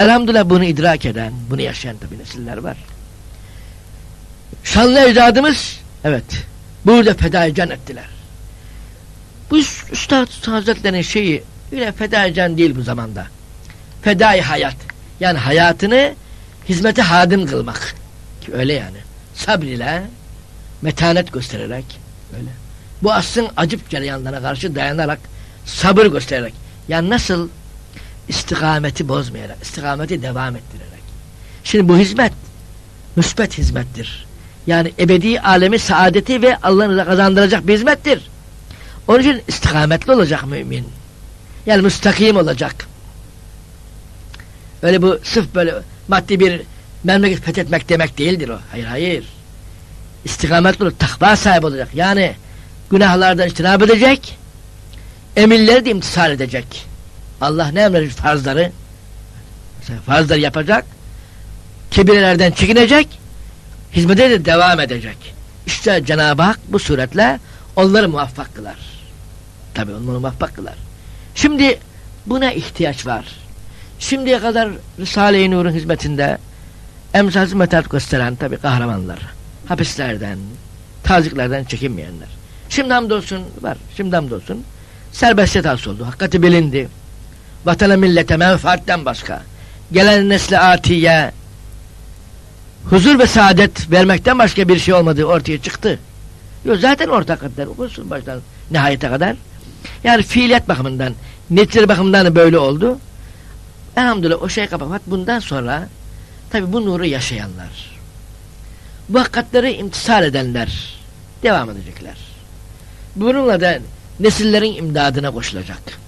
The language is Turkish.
Elhamdülillah bunu idrak eden, bunu yaşayan tabi nesiller var. Şanlı ecdadımız, evet, burada fedai can ettiler. Bu Üst- Üstad Hazretleri'nin şeyi, öyle fedai can değil bu zamanda. Fedai hayat. Yani hayatını hizmete hadim kılmak. Ki öyle yani. Sabr ile, metanet göstererek, öyle. Bu asrın acip cereyanlarına karşı dayanarak, sabır göstererek. Yani nasıl istikameti bozmayarak, istikameti devam ettirerek. Şimdi bu hizmet, müsbet hizmettir. Yani ebedi alemi saadeti ve Allah'ın rızası kazandıracak bir hizmettir. Onun için istikametli olacak mümin. Yani müstakim olacak. Öyle bu sırf böyle maddi bir memleket fethetmek demek değildir o. Hayır hayır. İstikametli olur, takva sahibi olacak. Yani günahlardan içtinab edecek, emirleri de imtisal edecek. Allah ne emredecek farzları? Mesela farzları yapacak, kibirelerden çekinecek, hizmete de devam edecek. İşte Cenab-ı Hak bu suretle onları muvaffak kılar. Tabi onları muvaffak kılar. Şimdi buna ihtiyaç var. Şimdiye kadar Risale-i Nur'un hizmetinde emsalsiz metat gösteren tabi kahramanlar. Hapislerden, taziklerden çekinmeyenler. Şimdi hamdolsun var. Şimdi hamdolsun. Serbestiyet hasıl oldu. Hakikati bilindi. Vatana millete menfaatten başka. Gelen nesle atiye huzur ve saadet vermekten başka bir şey olmadığı ortaya çıktı. Yo, zaten orta kadar baştan nihayete kadar. Yani fiiliyet bakımından, netice bakımından böyle oldu. Elhamdülillah o şey kapamak bundan sonra tabi bu nuru yaşayanlar, bu hakikatleri imtisal edenler devam edecekler. Bununla da nesillerin imdadına koşulacak.